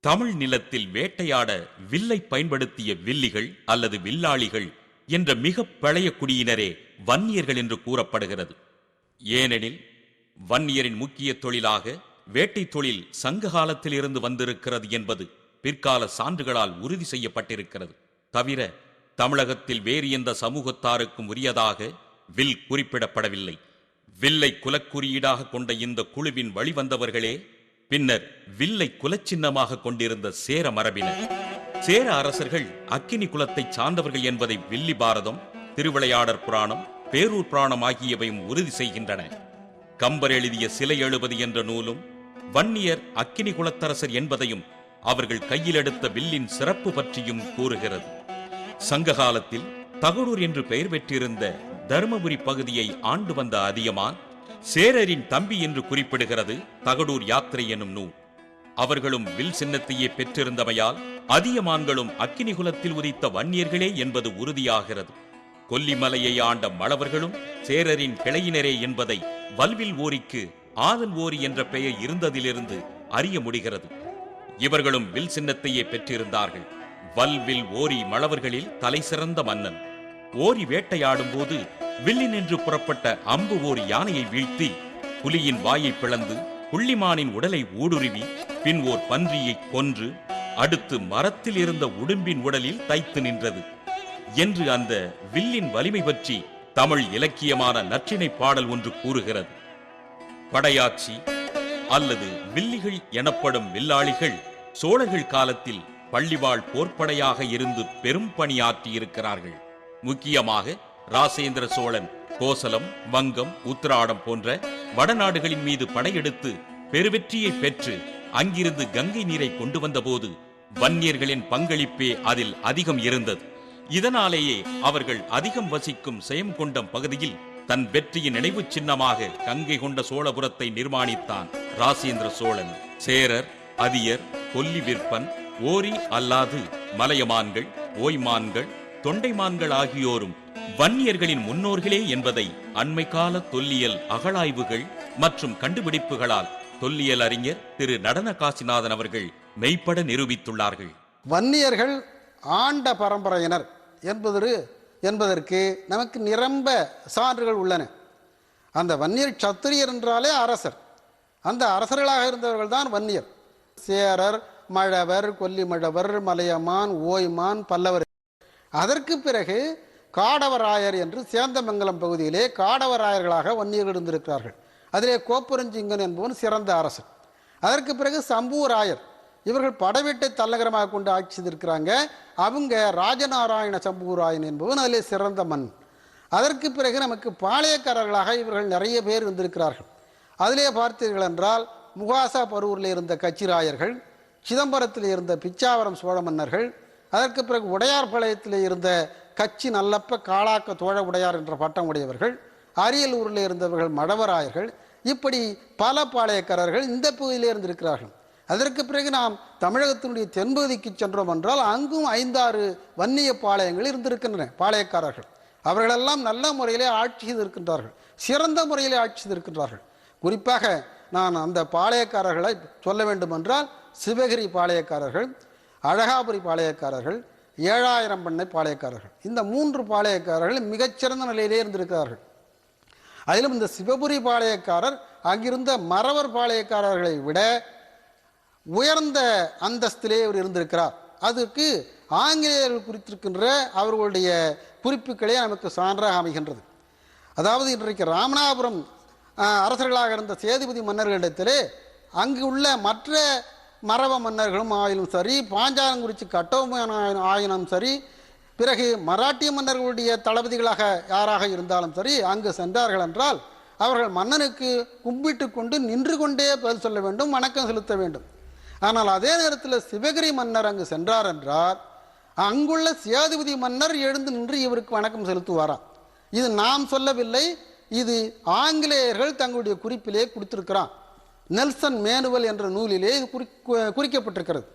தமிழ் நிலத்தில் வேட்டையாட வில்லை பயன்படுத்திய வில்லிகள் அல்லது வில்லாளிகள் என்ற மிக பழைய குடியினரே வன்னியர்கள் என்று கூறப்படுகிறது. ஏனெனில் வன்னியரின் முக்கிய தொழிலாக வேட்டை தொழில் சங்க காலத்தில் இருந்து வந்திருக்கிறது என்பது பிற்கால சான்றுகளால் உறுதி செய்யப்பட்டிருக்கிறது. தவிர தமிழகத்தில் வேறு எந்த சமூகத்தாருக்கும் உரியதாக வில் குறிப்பிடப்படவில்லை. வில்லை குலக்குறியீடாக கொண்ட இந்த குழுவின் வழிவந்தவர்களே பின்னர் வில்லை குலச்சின்னமாக கொண்டிருந்த சேர மரபினர். சேர அரசர்கள் அக்கினி குலத்தை சார்ந்தவர்கள் என்பதை வில்லி பாரதம் திருவிளையாடற் புராணம் பேரூர் புராணம் ஆகியவையும் உறுதி செய்கின்றன. கம்பர் எழுதிய சிலை எழுபது என்ற நூலும் வன்னியர் அக்கினி குலத்தரசர் என்பதையும் அவர்கள் கையில் எடுத்த வில்லின் சிறப்பு பற்றியும் கூறுகிறது. சங்க காலத்தில் தகடூர் என்று பெயர் பெற்றிருந்த தருமபுரி பகுதியை ஆண்டு வந்த அதியமான் சேரரின் தம்பி என்று குறிப்பிடுகிறது தகடூர் யாத்திரை எனும் நூல். அவர்களும் வில் சின்னத்தையே பெற்றிருந்தமையால் அதியமான்களும் அக்கினி குலத்தில் உதித்த வன்னியர்களே என்பது உறுதியாகிறது. கொல்லிமலையை ஆண்ட மழவர்களும் சேரரின் கிளையினரே என்பதை வல்வில் ஓரிக்கு ஆதன் ஓரி என்ற பெயர் இருந்ததிலிருந்து அறிய முடிகிறது. இவர்களும் வில் சின்னத்தையே பெற்றிருந்தார்கள். வல்வில் ஓரி மழவர்களில் தலை சிறந்த மன்னன். ஓரி வேட்டையாடும் போது வில்லினின்று புறப்பட்ட அம்பு ஓர் யானையை வீழ்த்தி புலியின் வாயை பிளந்து புள்ளிமானின் உடலை ஊடுருவி பின் ஓர் பன்றியை கொன்று அடுத்து மரத்தில் இருந்த உடும்பின் உடலில் தைத்து நின்றது. என்று அந்த வில்லின் வலிமை பற்றி தமிழ் இலக்கியமான நற்றினை பாடல் ஒன்று கூறுகிறது. படையாச்சி அல்லது வில்லிகள் எனப்படும் வில்லாளிகள் சோழர்கள் காலத்தில் பள்ளிவாழ் போர்ப்படையாக இருந்து பெரும் பணியாற்றி இருக்கிறார்கள் முக்கியமாக ராசேந்திர சோழன் கோசலம் வங்கம் உத்திராடம் போன்ற வடநாடுகளின் மீது படையெடுத்து பெருவெற்றியை பெற்று அங்கிருந்து கங்கை நீரை கொண்டு வந்தபோது வன்னியர்களின் பங்களிப்பே அதில் அதிகம் இருந்தது. இதனாலேயே அவர்கள் அதிகம் வசிக்கும் செயம்கொண்டம் பகுதியில் தன் வெற்றியின் நினைவு சின்னமாக கங்கை கொண்ட சோழபுரத்தை நிர்மாணித்தான் ராசேந்திர சோழன். சேரர் அதியர் கொல்லி விற்பன் ஓரி அல்லாது மலையமான்கள் ஓய்மான்கள் தொண்டைமான்கள் ஆகியோரும் வன்னியர்களின் முன்னோர்களே என்பதை அண்மை கால தொல்லியல் அகழாய்வுகள் மற்றும் கண்டுபிடிப்புகளால் தொல்லியல் அறிஞர் திரு நடன காசிநாதன் அவர்கள் மெய்ப்பட நிரூபித்துள்ளார்கள். வன்னியர்கள் ஆண்ட பரம்பரையினர் என்பது என்பதற்கு நமக்கு நிரம்ப சான்றுகள் உள்ளன. அந்த வன்னியர் சத்திரியர் என்றாலே அரசர். அந்த அரசர்களாக இருந்தவர்கள் தான் வன்னியர். சேரர் மழவர் கொல்லிமழவர் மலையமான் ஓய்மான் பல்லவர் அதற்கு பிறகு காடவராயர் என்று சேந்தமங்கலம் பகுதியிலே காடவராயர்களாக வன்னியர்கள் இருந்திருக்கிறார்கள். அதிலே கோப்புரஞ்சிங்கன் என்பவன் சிறந்த அரசன். அதற்கு பிறகு சம்புவராயர். இவர்கள் படவீட்டை தலைநகரமாக கொண்டு ஆட்சி செய்திருக்கிறாங்க. அவங்க ராஜநாராயண சம்புவராயன் என்பவன் அதிலே சிறந்த மண் அதற்கு பிறகு நமக்கு பாளையக்காரர்களாக இவர்கள் நிறைய பேர் இருந்திருக்கிறார்கள். அதிலே பார்த்தீர்கள் என்றால் முகாசா பரூரில் இருந்த கச்சிராயர்கள் சிதம்பரத்தில் இருந்த பிச்சாவரம் சோழ மன்னர்கள் அதற்கு பிறகு உடையார் பாளையத்தில் இருந்த கச்சி நல்லப்ப காளாக்க தோழ உடையார் என்ற பட்டம் உடையவர்கள் அரியலூரில் இருந்தவர்கள் மடவராயர்கள் இப்படி பல பாளையக்காரர்கள் இந்த பகுதியிலே இருந்திருக்கிறார்கள். அதற்கு பிறகு நாம் தமிழகத்தினுடைய தென்பகுதிக்கு சென்றோம் என்றால் அங்கும் ஐந்தாறு வன்னிய பாளையங்கள் இருந்திருக்கின்றன பாளையக்காரர்கள். அவர்களெல்லாம் நல்ல முறையிலே ஆட்சி செய்திருக்கின்றார்கள் சிறந்த முறையிலே ஆட்சி செய்திருக்கின்றார்கள். குறிப்பாக நான் அந்த பாளையக்காரர்களை சொல்ல வேண்டும் என்றால் சிவகிரி பாளையக்காரர்கள் அழகாபுரி பாளையக்காரர்கள் ஏழாயிரம் பண்ணை பாளையக்காரர்கள். இந்த மூன்று பாளையக்காரர்கள் மிகச்சிறந்த நிலையிலே இருந்திருக்கிறார்கள். அதிலும் இந்த சிவபுரி பாளையக்காரர் அங்கிருந்த மறவர் பாளையக்காரர்களை விட உயர்ந்த அந்தஸ்திலே அவர் இருந்திருக்கிறார். அதுக்கு ஆங்கிலேயர்கள் குறித்திருக்கின்ற அவர்களுடைய குறிப்புகளே நமக்கு சான்றாக அமைகின்றது. அதாவது இன்றைக்கு ராமநாதபுரம் அரசர்களாக இருந்த சேதுபதி மன்னர்களிடத்திலே அங்கு உள்ள மற்ற மரப மன்னர்களும் ஆயினும் சரி பாஞ்சாலங்குறிச்சி கட்டோமான ஆயினும் சரி பிறகு மராட்டிய மன்னர்களுடைய தளபதிகளாக யாராக இருந்தாலும் சரி அங்கு சென்றார்கள் என்றால் அவர்கள் மன்னனுக்கு கும்பிட்டு கொண்டு நின்று கொண்டே பதில் சொல்ல வேண்டும் வணக்கம் செலுத்த வேண்டும். ஆனால் அதே நேரத்தில் சிவகிரி மன்னர் அங்கு சென்றார் என்றால் அங்குள்ள சேதுபதி மன்னர் எழுந்து நின்று இவருக்கு வணக்கம் செலுத்துவாராம் இது நாம் சொல்லவில்லை இது ஆங்கிலேயர்கள் தங்களுடைய குறிப்பிலே கொடுத்திருக்கிறான். நெல்சன் மேனுவல் என்ற நூலிலே இது குறி குறிக்கப்பட்டிருக்கிறது.